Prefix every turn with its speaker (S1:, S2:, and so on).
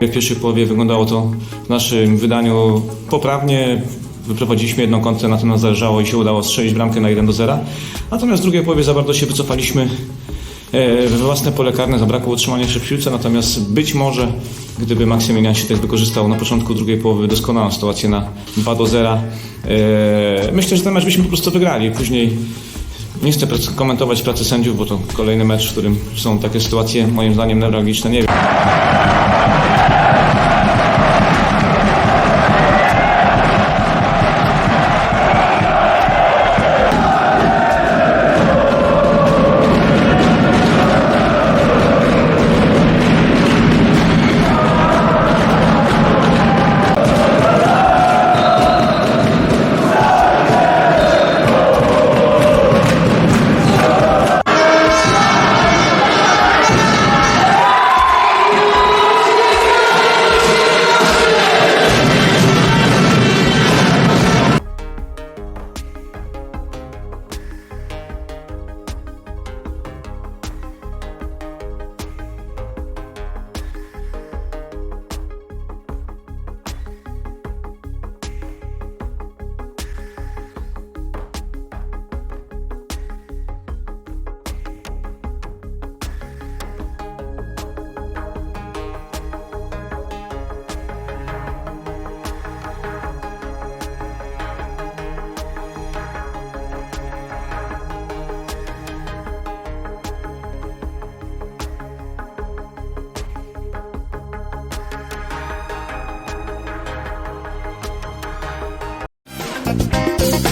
S1: W pierwszej połowie wyglądało to w naszym wydaniu poprawnie. Wyprowadziliśmy jedną kontrę, na tym nam zależało i się udało strzelić bramkę na 1 do 0. Natomiast w drugiej połowie za bardzo się wycofaliśmy e, we własne pole karne, zabrakło utrzymania się w piłce, natomiast być może gdyby Maksymilian się tak wykorzystał na początku drugiej połowy doskonałą sytuację na 2 do 0, e, myślę, że ten mecz byśmy po prostu wygrali. Później nie chcę komentować pracy sędziów, bo to kolejny mecz, w którym są takie sytuacje moim zdaniem newralgiczne. Nie wiem. Thank you.